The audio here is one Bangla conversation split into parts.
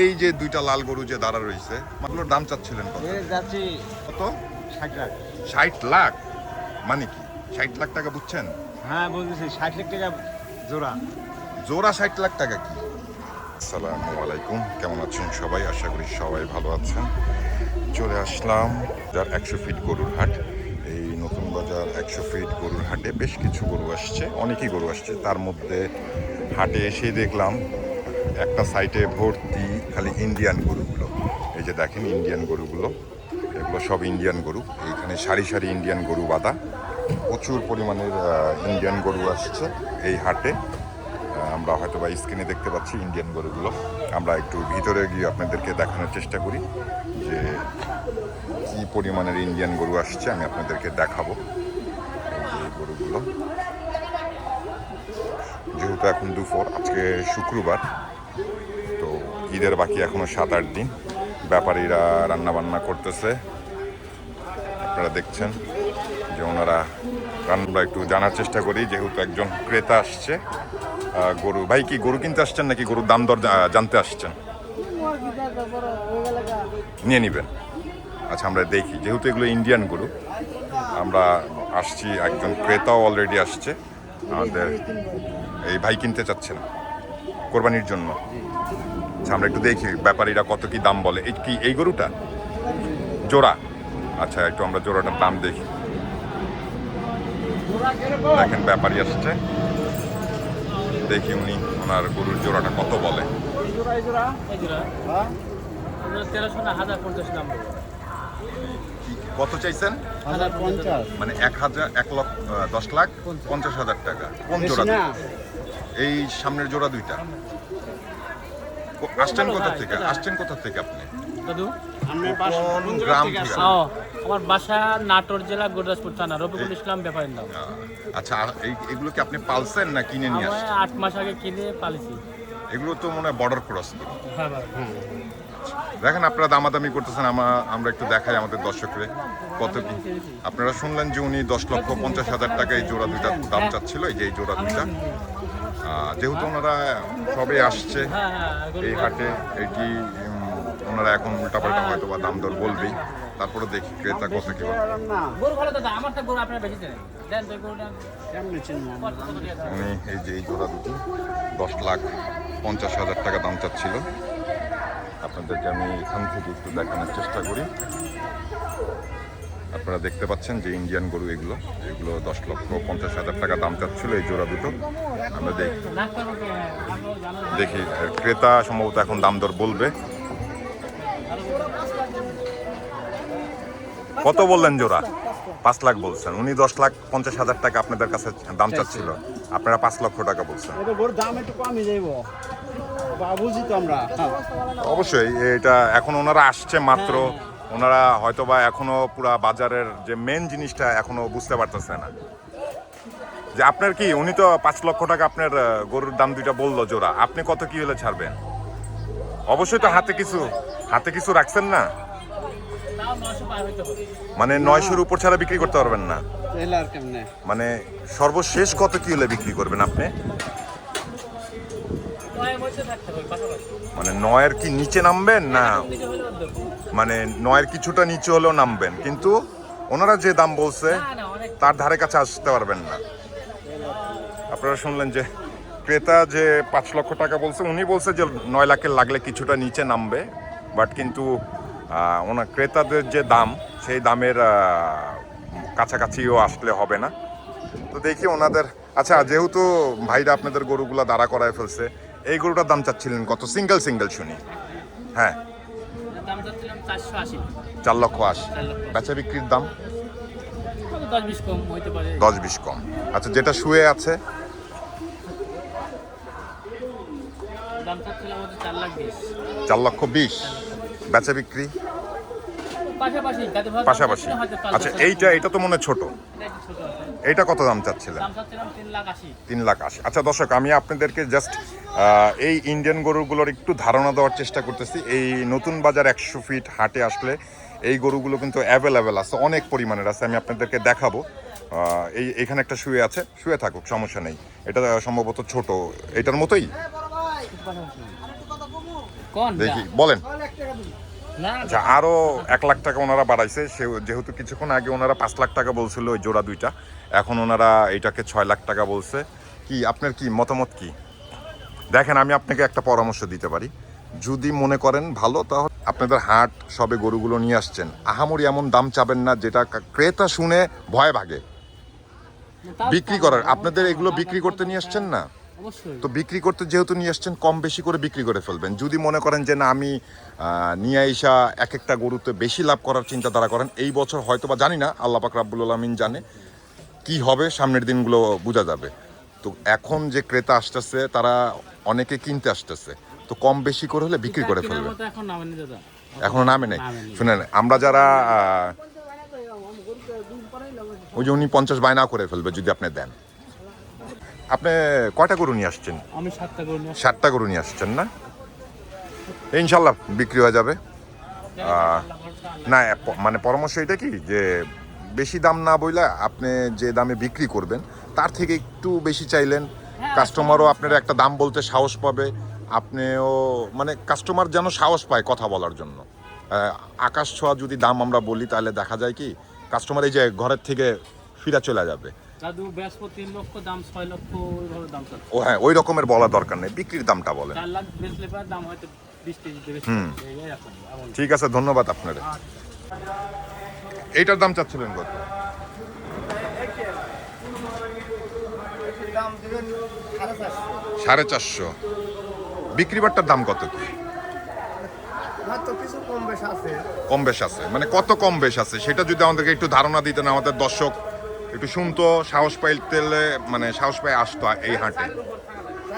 এই যে দুইটা লাল গরু যে দাঁড়া রয়েছে মাগুলোর দাম চাচ্ছিলেন কত? ষাট লাখ। ষাট লাখ? মানে কি? ষাট লাখ টাকা বুঝছেন? হ্যাঁ বলতেছি ষাট লাখ টাকা জোড়া। জোড়া ষাট লাখ টাকা কি? আসসালামু আলাইকুম কেমন আছেন সবাই? আশা করি সবাই ভালো আছেন। চলে আসলাম যার একশো ফিট গরুর হাট। এই নতুন বাজার একশো ফিট গরুর হাটে বেশ কিছু গরু আসছে অনেকই গরু আসছে। তার মধ্যে হাটে এসে দেখলাম একটা সাইটে ভর্তি খালি ইন্ডিয়ান গরুগুলো। এই যে দেখেন ইন্ডিয়ান গরুগুলো, এগুলো সব ইন্ডিয়ান গরু। এইখানে সারি সারি ইন্ডিয়ান গরু বাঁধা। প্রচুর পরিমাণের ইন্ডিয়ান গরু আসছে এই হাটে। আমরা হয়তো বা স্ক্রিনে দেখতে পাচ্ছি ইন্ডিয়ান গরুগুলো। আমরা একটু ভিতরে গিয়ে আপনাদেরকে দেখানোর চেষ্টা করি যে কি পরিমাণের ইন্ডিয়ান গরু আসছে, আমি আপনাদেরকে দেখাবো। এই গরুগুলো। যেহেতু এখন দুপুর, আজকে শুক্রবার ঈদের বাকি এখনও সাত, আট দিন। ব্যাপারীরা রান্না বান্না করতেছে। আপনারা দেখছেন যে ওনারা রান্না একটু জানার চেষ্টা করি, যেহেতু একজন ক্রেতা আসছে। গরু, ভাই কি গরু কিনতে আসছেন নাকি গরুর দাম দর জানতে আসছেন? নিয়ে নিবেন। আচ্ছা আমরা দেখি। যেহেতু এগুলো ইন্ডিয়ান গরু, আমরা আসছি, একজন ক্রেতাও অলরেডি আসছে। আমাদের এই ভাই কিনতে চাচ্ছেন কোরবানির জন্য। আচ্ছা আমরা একটু দেখি ব্যাপারীরা কত কি দাম বলে। এই কি, এই গরুটা? জোড়া? আচ্ছা একটু আমরা জোড়াটার দাম দেখি। দেখেন, ব্যাপারী আসছে। দেখি উনি, ওনার গরুর জোড়াটা কত বলে। কত চাইছেন? মানে এক হাজার, এক লক্ষ দশ লাখ পঞ্চাশ হাজার টাকা। কোন জোড়া এই সামনের জোড়া দুইটা। আসছেন কোথা থেকে? আসছেন কোথা থেকে আপনি? কোন গ্রাম থেকে? আমার বাসা নাটোর জেলা গুরদাসপুর থানা রবিকুল ইসলাম ব্যাপারীর নাম। আচ্ছা এগুলো কি আপনি পালছেন না কিনে নিয়ে আসছেন? আট মাস আগে কিনে পালিছি এগুলো তো মনে হয় বর্ডার ক্রস হ্যাঁ। দেখেন আপনারা দামাদামি করতেছেন আমরা আমরা একটু দেখাই আমাদের দর্শকরে কত কি। আপনারা শুনলেন যে উনি দশ লক্ষ পঞ্চাশ হাজার টাকা এই জোড়া দুইটা দাম চাচ্ছিল এই যে এই জোড়া দুইটা। যেহেতু ওনারা সবে আসছে হ্যাঁ হ্যাঁ এই হাটে এটি ওনারা এখন উল্টাপাল্টা হয়তো বা দাম দর বলবেই। তারপরে দেখি ক্রেতা কত কি? উনি এই যে এই জোড়া দুটি দশ লাখ পঞ্চাশ হাজার টাকা দাম চাচ্ছিল। আপনাদেরকে আমি এখান থেকে একটু দেখানোর চেষ্টা করি। আপনারা দেখতে পাচ্ছেন যে ইন্ডিয়ান গরু এগুলো এগুলো দশ লক্ষ পঞ্চাশ হাজার টাকা দাম চাচ্ছিল এই জোড়া দুটো। আমরা দেখি ক্রেতা সম্ভবত এখন দাম দর বলবে। কত বললেন জোড়া? পাঁচ লাখ বলছেন। উনি দশ লাখ পঞ্চাশ হাজার টাকা আপনাদের কাছে দাম চাচ্ছিল। আপনারা পাঁচ লক্ষ টাকা বলছেন। বুঝি তো আমরা। হ্যাঁ। অবশ্যই এটা এখন ওনারা আসছে মাত্র। ওনারা হয়তো বা এখনও পুরা বাজারের যে মেন জিনিসটা এখনও বুঝতে পারতেছে না। যে আপনার কি উনি তো পাঁচ লক্ষ টাকা আপনার গরুর দাম দুইটা বলল জোড়া। আপনি কত কি হলে ছাড়বেন? অবশ্যই তো হাতে কিছু হাতে কিছু রাখছেন না। মানে নয়শোর উপর ছাড়া বিক্রি করতে পারবেন না। মানে সর্বশেষ কত কি হলে বিক্রি করবেন আপনি? মানে নয়ের কি নিচে নামবেন না। মানে নয়ের কিছুটা নিচে হলেও নামবেন। কিন্তু ওনারা যে দাম বলছে তার ধারে কাছে আসতে পারবেন না। আপনারা শুনলেন যে ক্রেতা যে পাঁচ লক্ষ টাকা বলছে উনি বলছে যে নয় লাখের লাগলে কিছুটা নিচে নামবে। বাট কিন্তু ওনার ক্রেতাদের যে দাম সেই দামের কাছাকাছিও আসলে হবে না। তো দেখি ওনাদের আচ্ছা যেহেতু ভাইরা আপনাদের গরুগুলা দাঁড়া করায় ফেলছে এই গরুটার দাম চাচ্ছিলেন কত? সিঙ্গেল সিঙ্গেল শুনি। হ্যাঁ। চার লক্ষ আশি। বেচা বিক্রির দাম? দশ বিশ কম আচ্ছা যেটা শুয়ে আছে? চার লক্ষ বিশ। বেচা বিক্রি? পাশাপাশি আচ্ছা এইটা এটা তো মনে হয় ছোট। এটা। এইটা কত দাম চাচ্ছিলেন? তিন লাখ আশি। আচ্ছা দর্শক আমি আপনাদেরকে জাস্ট এই ইন্ডিয়ান গরুগুলোর একটু ধারণা দেওয়ার চেষ্টা করতেছি। এই নতুন বাজার একশো ফিট হাটে আসলে এই গরুগুলো কিন্তু অ্যাভেলেবেল আছে অনেক পরিমাণের আছে আমি আপনাদেরকে দেখাবো। এই এখানে একটা শুয়ে আছে শুয়ে থাকুক সমস্যা নেই। এটা সম্ভবত ছোট এটার মতোই? দেখি বলেন। আচ্ছা আরও এক লাখ টাকা ওনারা বাড়াইছে সে যেহেতু কিছুক্ষণ আগে ওনারা পাঁচ লাখ টাকা বলছিল ওই জোড়া দুইটা এখন ওনারা এটাকে ছয় লাখ টাকা বলছে। কি আপনার কি মতামত কি? দেখেন আমি আপনাকে একটা পরামর্শ দিতে পারি। যদি মনে করেন ভালো তাহলে আপনাদের হাট সবে গরুগুলো নিয়ে আসছেন। আহামরি এমন দাম চাবেন না যেটা ক্রেতা শুনে ভয় ভাগে। বিক্রি করার আপনাদের এগুলো বিক্রি করতে নিয়ে আসছেন না? তো বিক্রি করতে যেহেতু নিয়ে আসছেন কম বেশি করে বিক্রি করে ফেলবেন। যদি মনে করেন যে না আমি নিয়ে আইসা এক একটা গরুতে বেশি লাভ করার চিন্তাধারা করেন এই বছর হয়তো বা জানি না আল্লাহ পাক রাব্বুল আলমিন জানে কি হবে সামনের দিনগুলো বোঝা যাবে। তো এখন যে ক্রেতা আসতেছে তারা অনেকে কিনতে আসতেছে। তো কম বেশি করে হলে বিক্রি করে ফেলবে। এখন নামে নেই। শুনেন আমরা যারা ওই যে উনি পঞ্চাশ বায়না করে ফেলবে যদি আপনি দেন। আপনি কয়টা গরু নিয়ে আসছেন? আমি সাতটা নিয়ে ষাটটা গরু নিয়ে আসছেন না? ইনশাল্লাহ বিক্রি হয়ে যাবে। না মানে পরামর্শ এটা কি যে বেশি দাম না বইলে আপনি যে দামে বিক্রি করবেন তার থেকে একটু বেশি চাইলেন কাস্টমারও আপনার একটা দাম বলতে সাহস পাবে আপনিও মানে কাস্টমার যেন সাহস পায় কথা বলার জন্য। আকাশ ছোঁয়া যদি দাম আমরা বলি তাহলে দেখা যায় কি কাস্টমার এই যে ঘরের থেকে ফিরা চলে যাবে। দাদু ব্যাসপো তিন লক্ষ দাম ছয় লক্ষ ওইভাবে দাম ও হ্যাঁ ওই রকমের বলা দরকার নেই বিক্রির দামটা বলেন। চার লাখ বেচলে পরে দাম হয়তো বিশ কেজি দেবে হুম। ঠিক আছে ধন্যবাদ আপনার। এইটার দাম চাচ্ছিলেন কত দাম দিবেন সাড়ে চারশো। বিক্রি বাট্টার দাম কত কি? কম বেশ আছে। মানে কত কম বেশ আছে? সেটা যদি আমাদেরকে একটু ধারণা দিতেন আমাদের দর্শক একটু শুনতো সাহস পাইতে মানে সাহস পাই আসতো এই হাটে।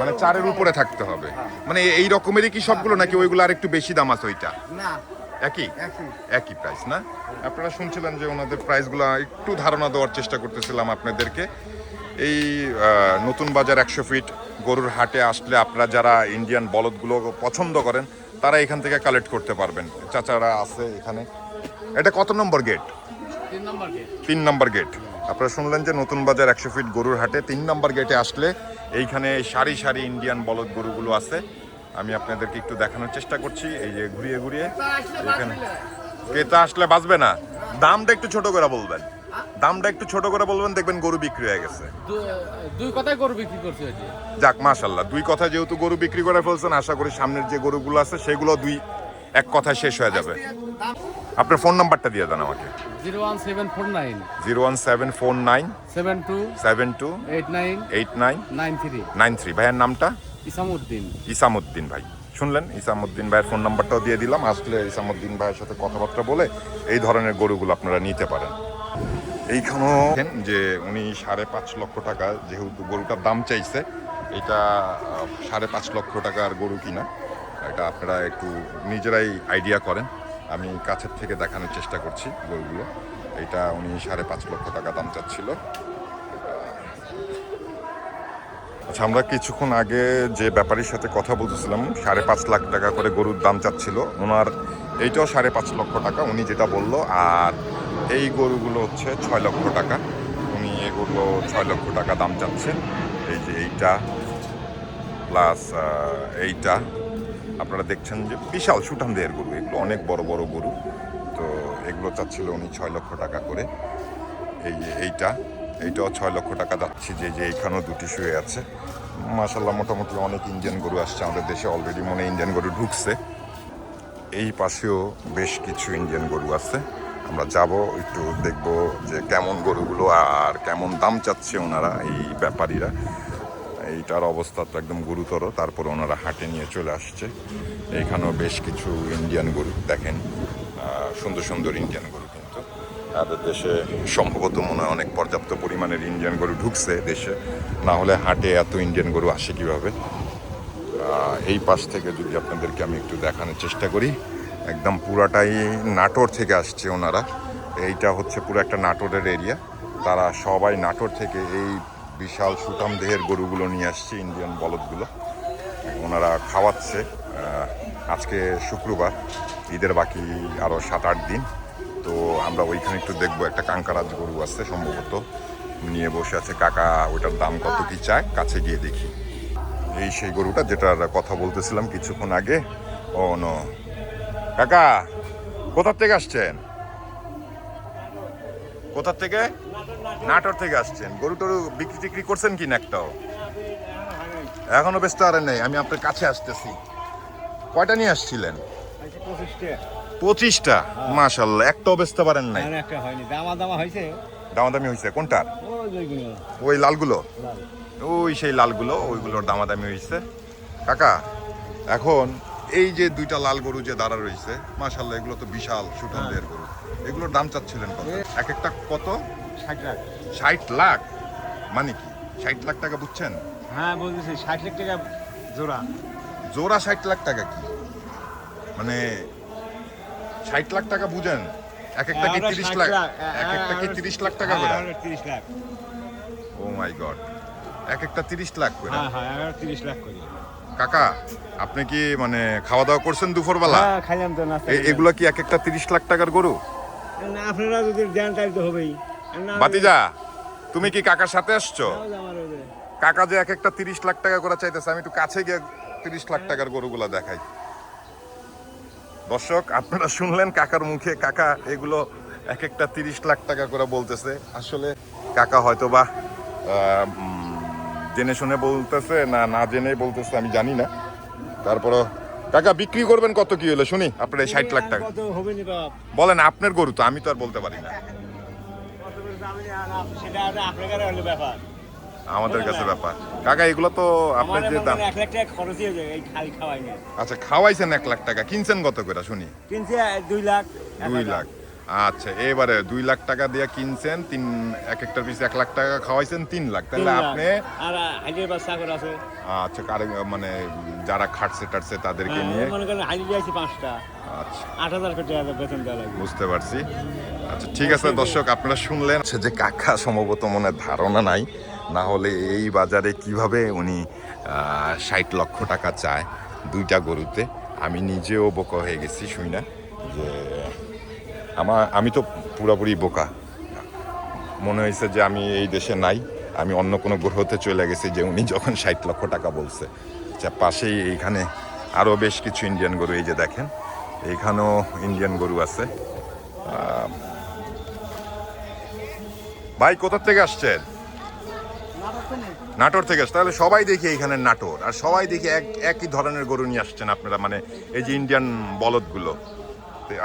মানে চারের উপরে থাকতে হবে। মানে এই রকমেরই কি সবগুলো নাকি ওইগুলো আর একটু বেশি দাম আছে ওইটা? না। একই? একই। প্রাইস না? আপনারা শুনছিলেন যে ওনাদের প্রাইসগুলো একটু ধারণা দেওয়ার চেষ্টা করতেছিলাম আপনাদেরকে। এই নতুন বাজার একশো ফিট গরুর হাটে আসলে আপনারা যারা ইন্ডিয়ান বলদগুলো পছন্দ করেন তারা এখান থেকে কালেক্ট করতে পারবেন। চাচারা আছে এখানে। এটা কত নম্বর গেট তিন নম্বর তিন নম্বর গেট আপনারা শুনলেন যে নতুন বাজার একশো ফিট গরুর হাটে তিন নম্বর গেটে আসলে এইখানে সারি সারি ইন্ডিয়ান বলদ গরুগুলো আছে। আমি আপনাদেরকে একটু দেখানোর চেষ্টা করছি। এই যে ঘুরিয়ে ঘুরিয়ে এখানে ক্রেতা আসলে বাঁচবে না। দামটা একটু ছোট করে বলবেন। দামটা একটু ছোট করে বলবেন দেখবেন গরু বিক্রি হয়ে গেছে। দুই কথাই গরু বিক্রি করছে যাক মাশাল্লাহ দুই কথা যেহেতু গরু বিক্রি করে ফেলছেন আশা করি সামনের যে গরুগুলো আছে সেগুলো দুই এক কথায় শেষ হয়ে যাবে। আপনার ফোন নাম্বারটা দিয়ে দেন আমাকে। Zero one seven four nine. Zero one seven four nine. Seven two seven two eight nine. Eight nine. Nine three. Nine three. ভাইয়ের নামটা? ইসামুদ্দিন ইসামুদ্দিন ভাই। শুনলেন? ইসামুদ্দিন ভাইয়ের ফোন নাম্বারটাও দিয়ে দিলাম। আসলে ইসামুদ্দিন ভাইয়ের সাথে কথাবার্তা বলে এই ধরনের গরুগুলো আপনারা নিতে পারেন। এইখানেও যে উনি সাড়ে পাঁচ লক্ষ টাকা যেহেতু গরুটার দাম চাইছে, এটা সাড়ে পাঁচ লক্ষ টাকার গরু কিনা, এটা আপনারা একটু নিজেরাই আইডিয়া করেন। আমি কাছের থেকে দেখানোর চেষ্টা করছি গরুগুলো। এটা উনি সাড়ে পাঁচ লক্ষ টাকা দাম চাচ্ছিল। আচ্ছা আমরা কিছুক্ষণ আগে যে ব্যাপারীর সাথে কথা বলতেছিলাম, সাড়ে পাঁচ লাখ টাকা করে গরুর দাম চাচ্ছিল, ওনার এইটাও সাড়ে পাঁচ লক্ষ টাকা, উনি যেটা বলল, আর এই গরুগুলো হচ্ছে ছয় লক্ষ টাকা। উনি এগুলো ছয় লক্ষ টাকা দাম চাচ্ছেন। এই যে এইটা প্লাস এইটা। আপনারা দেখছেন যে বিশাল সুঠাম দেহের গরু, এগুলো অনেক বড় বড় গরু। তো এগুলো চাচ্ছিল উনি ছয় লক্ষ টাকা করে। এই যে এইটা, এইটাও ছয় লক্ষ টাকা যাচ্ছে যে যে এইখানেও দুটি শুয়ে আছে। মাসাল্লাহ মোটামুটি অনেক ইন্ডিয়ান গরু আসছে আমাদের দেশে। অলরেডি মনে ইন্ডিয়ান গরু ঢুকছে। এই পাশেও বেশ কিছু ইন্ডিয়ান গরু আছে। আমরা যাব, একটু দেখব যে কেমন গরুগুলো আর কেমন দাম চাচ্ছে ওনারা, এই ব্যাপারীরা। এইটার অবস্থা তো একদম গুরুতর, তারপর ওনারা হাটে নিয়ে চলে আসছে। এখানেও বেশ কিছু ইন্ডিয়ান গরু দেখেন সুন্দর সুন্দর ইন্ডিয়ান গরু কিন্তু। আমাদের দেশে সম্ভবত মনে হয় অনেক পর্যাপ্ত পরিমাণের ইন্ডিয়ান গরু ঢুকছে দেশে। না হলে হাটে এত ইন্ডিয়ান গরু আসে কীভাবে? এই পাশ থেকে যদি আপনাদেরকে আমি একটু দেখানোর চেষ্টা করি একদম পুরাটাই নাটোর থেকে আসছে ওনারা। এইটা হচ্ছে পুরো একটা নাটোরের এরিয়া তারা সবাই নাটোর থেকে এই বিশাল সুতাম দেহের গরুগুলো নিয়ে আসছে, ইন্ডিয়ান বলদগুলো। ওনারা খাওয়াচ্ছে আজকে শুক্রবার, ঈদের বাকি আরও সাত আট দিন। তো আমরা ওইখানে একটু দেখব, একটা কাঙ্কারাজ গরু আছে সম্ভবত। নিয়ে বসে আছে, কাকা ওটার দাম কত কি চায়, কাছে গিয়ে দেখি। এই সেই গরুটা যেটার কথা বলতেছিলাম কিছুক্ষণ আগে, ও নো কাকা কোথার থেকে আসছেন? কোথার থেকে? নাটোর থেকে আসছেন। গরু টরু বিক্রি টিক্রি করছেন কি না একটাও? এখনও ব্যস্ত আর নেই আমি আপনার কাছে আসতেছি। কয়টা নিয়ে আসছিলেন? পঁচিশটা। মাশাল্লাহ একটাও বেচতে পারেন নাই। দামা দামা হয়েছে দামাদামি হয়েছে কোনটার? ওই লালগুলো? ওই সেই লালগুলো ওইগুলোর দামাদামি হয়েছে কাকা এখন এই যে দুইটা লাল গরু যে দাঁড়া রয়েছে মাশাল্লাহ এগুলো তো বিশাল সুঠামদের গরু। এগুলোর দাম চাচ্ছিলেন কত? এক একটা কত? ষাট লাখ। ষাট লাখ? মানে কি? ষাট লাখ টাকা বুঝছেন? হ্যাঁ বলতেছি ষাট লাখ টাকা জোড়া। জোড়া ষাট লাখ টাকা কি? মানে ষাট লাখ টাকা বুঝেন এক একটা কি তিরিশ লাখ লাখ, এক একটা কি তিরিশ লাখ টাকা হ্যাঁ, করে। তিরিশ লাখ। ও মাই গড এক একটা তিরিশ লাখ করে। হ্যাঁ হ্যাঁ তিরিশ লাখ করি। কাকা আপনি কি মানে খাওয়া দাওয়া করছেন দুপুরবেলা? হ্যাঁ খাইলাম তো নাস্তা এগুলো কি এক একটা তিরিশ লাখ টাকার গরু? না আপনারা যদি দেন তাহলে তো হবেই। বাতিজা তুমি কি কাকার সাথে আসছো? কাকা যে এক একটা তিরিশ লাখ টাকা করে চাইতেছে আমি একটু কাছে গিয়ে তিরিশ লাখ টাকার গরুগুলো দেখাই। দর্শক আপনারা শুনলেন কাকার মুখে কাকা এগুলো এক একটা তিরিশ লাখ টাকা করে বলতেছে। আসলে কাকা হয়তো বা জেনে শুনে বলতেছে না না জেনে বলতেছে আমি জানি না। তারপরও কাকা বিক্রি করবেন কত কি হলো? শুনি আপনার এই ষাট লাখ টাকা। বলেন আপনার গরু তো আমি তো আর বলতে পারি না। আমাদের কাছে ব্যাপার। কাকা এগুলো তো আপনার যে দাম আচ্ছা খাওয়াইছেন এক লাখ টাকা কিনছেন কত করে? শুনি। কিনছে দুই লাখ দুই লাখ। আচ্ছা এবারে দুই লাখ টাকা দিয়ে কিনছেন তিন এক একটার পিছনে এক লাখ টাকা খাওয়াইছেন তিন লাখ। তাহলে আপনি আচ্ছা কারে মানে যারা খাটছে টাটছে তাদেরকে নিয়ে? হ্যাঁ, পাঁচটা। আচ্ছা। আট হাজার টাকা বেতন দেওয়া বুঝতে পারছি। আচ্ছা ঠিক আছে দর্শক আপনারা শুনলেন যে কাকা সম্ভবত মনে ধারণা নাই না হলে এই বাজারে কীভাবে উনি ষাট লক্ষ টাকা চায় দুইটা গরুতে। আমি নিজেও বোকা হয়ে গেছি শুই না যে আমার, আমি তো পুরোপুরি বোকা। মনে হয়েছে যে আমি এই দেশে নাই, আমি অন্য কোনো গ্রহতে চলে গেছি যে উনি যখন ষাট লক্ষ টাকা বলছে। যা পাশেই এইখানে আরও বেশ কিছু ইন্ডিয়ান গরু, এই যে দেখেন, এইখানেও ইন্ডিয়ান গরু আছে। ভাই কোথা থেকে আসছেন? নাটোর থেকে আসছে তাহলে সবাই দেখি এইখানে নাটোর, আর সবাই দেখি এক, একই ধরনের গরু নিয়ে আসছেন আপনারা মানে এই যে ইন্ডিয়ান বলদগুলো।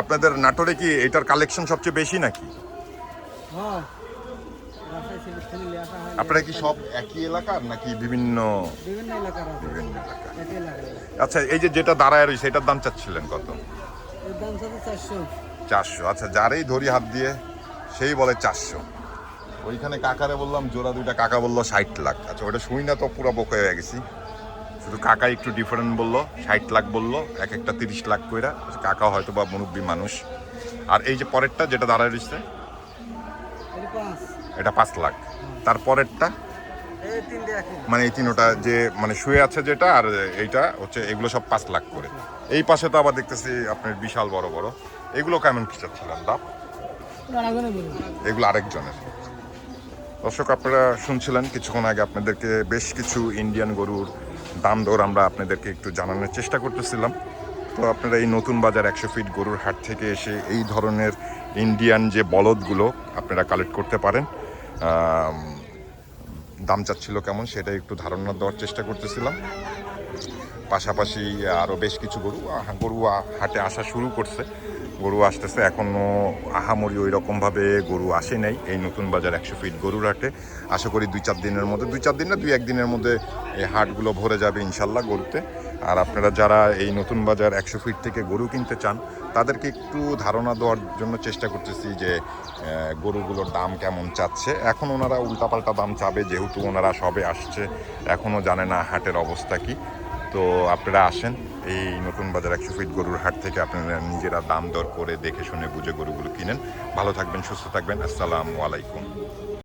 আপনাদের নাটোরে কি এটার কালেকশন সবচেয়ে বেশি নাকি? হ্যাঁ আপনারা কি সব একই এলাকার নাকি বিভিন্ন বিভিন্ন এলাকা। আচ্ছা এই যে যেটা দাঁড়ায় রয়েছে এটার দাম চাচ্ছিলেন কত? চারশো। আচ্ছা যারেই ধরি হাত দিয়ে সেই বলে চারশো। ওইখানে কাকারে বললাম জোড়া দুইটা। কাকা বলল ষাট লাখ। আচ্ছা ওটা শুই না তো পুরো বোকা হয়ে গেছি। শুধু কাকা একটু ডিফারেন্ট বলল, ষাট লাখ বলল, এক একটা তিরিশ লাখ কইরা। কাকা হয়তো বা মুরব্বী মানুষ। আর এই যে পরেরটা যেটা দাঁড়ায় রয়েছে, এটা পাঁচ লাখ। তার পরেরটা? মানে এই তিনোটা যে মানে শুয়ে আছে যেটা আর এইটা হচ্ছে, এগুলো সব পাঁচ লাখ করে। এই পাশে তো আবার দেখতেছি আপনার বিশাল বড় বড়। এগুলো কেমন কি চাচ্ছিলেন, দাম? এগুলো আরেকজনের। দর্শক, আপনারা শুনছিলেন, কিছুক্ষণ আগে আপনাদেরকে বেশ কিছু ইন্ডিয়ান গরুর দাম দর আমরা আপনাদেরকে একটু জানানোর চেষ্টা করতেছিলাম। তো আপনারা এই নতুন বাজার একশো ফিট গরুর হাট থেকে এসে এই ধরনের ইন্ডিয়ান যে বলদগুলো আপনারা কালেক্ট করতে পারেন। দাম চাচ্ছিল কেমন সেটা একটু ধারণা দেওয়ার চেষ্টা করতেছিলাম। পাশাপাশি আরও বেশ কিছু গরু গরু হাটে আসা শুরু করছে। গরু আসতেছে এখনও আহামরি ওই রকমভাবে গরু আসে নাই, এই নতুন বাজার একশো ফিট গরুর হাটে। আশা করি দুই চার দিনের মধ্যে, দুই চার দিন না, দুই একদিনের মধ্যে এই হাটগুলো ভরে যাবে ইনশাল্লাহ গরুতে। আর আপনারা যারা এই নতুন বাজার একশো ফিট থেকে গরু কিনতে চান, তাদেরকে একটু ধারণা দেওয়ার জন্য চেষ্টা করতেছি যে গরুগুলোর দাম কেমন চাচ্ছে। এখন ওনারা উল্টাপাল্টা দাম চাবে, যেহেতু ওনারা সবে আসছে এখনও জানে না হাটের অবস্থা কি। তো আপনারা আসেন, এই নতুন বাজার একশো ফিট গরুর হাট থেকে আপনারা নিজেরা দাম দর করে দেখে শুনে বুঝে গরুগুলো কিনেন। ভালো থাকবেন, সুস্থ থাকবেন, আসসালামু আলাইকুম।